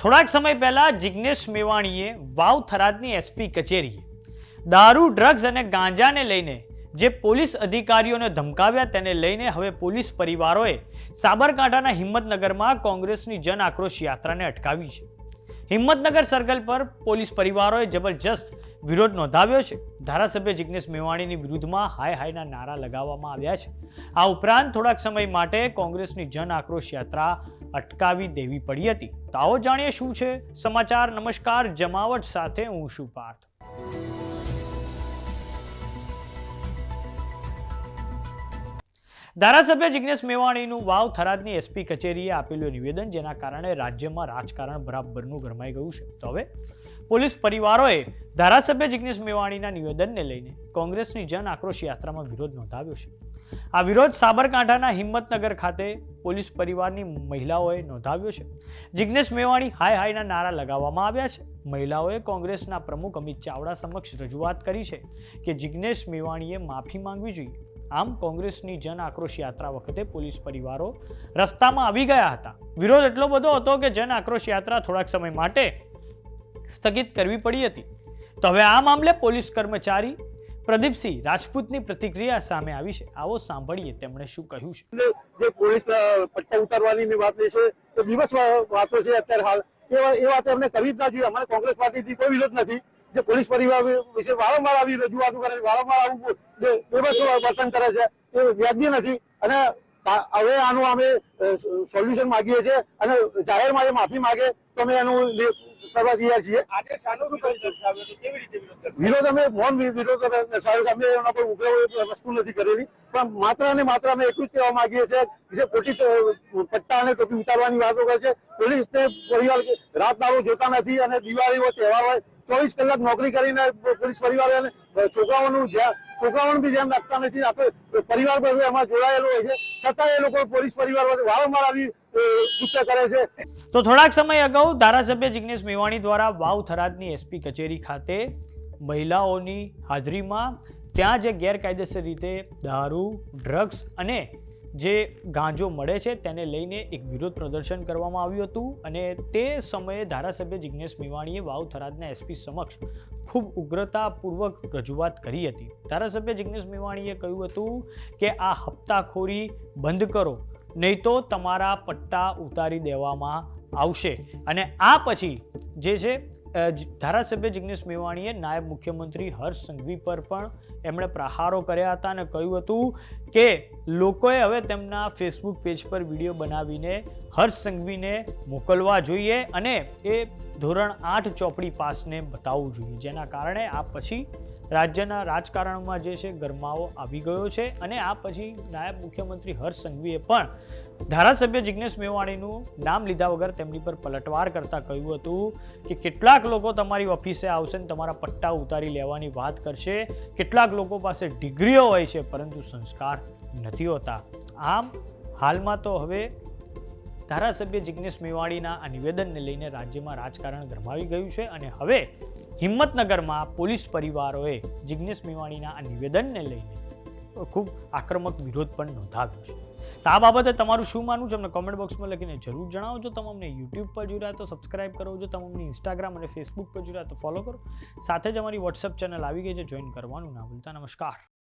થોડાક સમય પહેલા જિગ્નેશ મેવાણીએ વાવ થરાદની એસપી કચેરીએ દારૂ ડ્રગ્સ અને ગાંજાને લઈને જે પોલીસ અધિકારીઓને ધમકાવ્યા તેને લઈને હવે પોલીસ પરિવારોએ સાબરકાંઠાના હિંમતનગરમાં કોંગ્રેસની જન આક્રોશ યાત્રાને અટકાવી છે. હિંમતનગર સર્કલ પર પોલીસ પરિવારોએ જબરજસ્ત વિરોધ નોંધાવ્યો છે. ધારાસભ્ય જિગ્નેશ મેવાણીની વિરુદ્ધમાં હાય હાયના નારા લગાવવામાં આવ્યા છે. આ ઉપરાંત થોડાક સમય માટે કોંગ્રેસની જન આક્રોશ યાત્રા અટકાવી દેવી પડી હતી. તો આવો જાણીએ શું છે સમાચાર. નમસ્કાર. જમાવટ સાથે હું છું પાર્થ. ધારાસભ્ય જિગ્નેશ મેવાણીનું વાવ થરાદની એસપી કચેરીએ આપેલું નિવેદન, જેના કારણે રાજ્યમાં રાજકારણ બરાબરનું ગરમાઈ ગયું છે. તો હવે પોલીસ પરિવારોએ ધારાસભ્ય જિગ્નેશ મેવાણીના નિવેદનને લઈને કોંગ્રેસની જન આક્રોશ યાત્રામાં વિરોધ નોંધાવ્યો છે. આ વિરોધ સાબરકાંઠાના હિંમતનગર ખાતે પોલીસ પરિવારની મહિલાઓએ નોંધાવ્યો છે. જિગ્નેશ મેવાણી હાય હાયના નારા લગાવવામાં આવ્યા છે. મહિલાઓએ કોંગ્રેસના પ્રમુખ અમિત ચાવડા સમક્ષ રજૂઆત કરી છે કે જિગ્નેશ મેવાણીએ માફી માંગવી જોઈએ. આમ કોંગ્રેસની જન આક્રોશ યાત્રા વખતે પોલીસ પરિવારો રસ્તામાં આવી ગયા હતા. વિરોધ એટલો બધો હતો કે જન આક્રોશ યાત્રા થોડાક સમય માટે સ્થગિત કરવી પડી હતી. તો હવે આ મામલે પોલીસ કર્મચારી પ્રદીપસિંહ રાજપૂતની પ્રતિક્રિયા સામે આવી છે. આવો સાંભળીએ તેમણે શું કહ્યું છે. જે પોલીસ પટ્ટા ઉતારવાની ની વાત છે, તો દિવસ વાતો છે અત્યારે હાલ. એ વાત એમને કરવી જ ના જોઈએ. અમારે કોંગ્રેસ પાર્ટીથી કોઈ વિરોધ નથી. જે પોલીસ પરિવાર વિશે વારંવાર આવી રજૂઆતો કરે છે, વારંવાર આવું જે બેબસ વર્તન કરે છે એ વ્યાજબી નથી. અને હવે આનું અમે સોલ્યુશન માગીએ છીએ અને જાહેરમાં માટે માફી માંગે તો અમે એનું કરવા તૈયાર છીએ. વિરોધ અમે મૌન વિરોધ દર્શાવ્યો અમે એના પર ઉગ્ર વસ્તુ નથી કરેલી. પણ માત્ર અને માત્ર અમે એટલું જ કહેવા માંગીએ છીએ જે ટ- પટ્ટા અને ટોપી ઉતારવાની વાતો કરે છે. પોલીસને પરિવાર રાત દારો જોતા નથી અને દિવાળી હોય તહેવાર હોય ચોવીસ કલાક નોકરી કરીને પોલીસ પરિવાર છોકરાઓનું છોકરાઓનું બી ધ્યાન રાખતા નથી. પરિવાર એમાં જોડાયેલો હોય છે. છતાં એ લોકો પોલીસ પરિવાર વચ્ચે વારંવાર આવી કૃત્ય કરે છે. તો થોડાક સમય અગાઉ ધારાસભ્ય જિગ્નેશ મેવાણી દ્વારા વાવ થરાદની એસપી કચેરી ખાતે મહિલાઓની હાજરીમાં ત્યાં જે ગેરકાયદેસર રીતે દારૂ, ડ્રગ્સ અને જે ગાંજો મળે છે તેને લઈને એક વિરોધ પ્રદર્શન કરવામાં આવ્યું હતું અને તે સમયે ધારાસભ્ય જિગ્નેશ મેવાણીએ વાવ થરાદના એસપી સમક્ષ ખૂબ ઉગ્રતાપૂર્વક રજૂઆત કરી હતી. ધારાસભ્ય જિગ્નેશ મેવાણીએ કહ્યું હતું કે, આ હપ્તાખોરી બંધ કરો, નહીં તો તમારા પટ્ટા ઉતારી દેવામાં આવશે. અને આ પછી જે છે ધારાસભ્ય જિગ્નેશ મેવાણીએ નાયબ મુખ્યમંત્રી હર્ષ સંઘવી પર પણ એમણે પ્રહારો કર્યા હતા અને કહ્યું હતું કે લોકોએ હવે તેમના ફેસબુક પેજ પર વીડિયો બનાવીને હર્ષ સંઘવીને મોકલવા જોઈએ અને એ ધોરણ આઠ ચોપડી પાસને બતાવવું જોઈએ. જેના કારણે આ પછી રાજ્યના રાજકારણમાં જે છે ગરમાવો આવી ગયો છે અને આ પછી નાયબ મુખ્યમંત્રી હર્ષ સંઘવીએ પણ ધારાસભ્ય જિગ્નેશ મેવાણીનું નામ લીધા વગર તેમની પર પલટવાર કરતા કહ્યું હતું કે કેટલાક લોકો તમારી ઓફિસે આવશે ને તમારા પટ્ટા ઉતારી લેવાની વાત કરશે. કેટલાક લોકો પાસે ડિગ્રીઓ હોય છે, પરંતુ સંસ્કાર નથી હોતા. આમ હાલમાં તો હવે ધારાસભ્ય જિગ્નેશ મેવાણીના આ નિવેદનને લઈને રાજ્યમાં રાજકારણ ગરમાવી ગયું છે અને હવે હિંમતનગરમાં પોલીસ પરિવારોએ જિગ્નેશ મેવાણીના આ નિવેદનને લઈને ખૂબ આક્રમક વિરોધ પણ નોંધાવ્યો છે. તો આ બાબતે તમારું શું માનવું છે? અમને કોમેન્ટ બોક્સમાં લખીને જરૂર જણાવજો. તમે અમને યુટ્યુબ પર જોઈ તો સબસ્ક્રાઇબ કરો જો તમે અમને ઇન્સ્ટાગ્રામ અને ફેસબુક પર જોઈ તો ફોલો કરો. સાથે જ અમારી વોટ્સઅપ ચેનલ આવી ગઈ છે. જોઈન કરવાનું ના ભૂલતા. નમસ્કાર.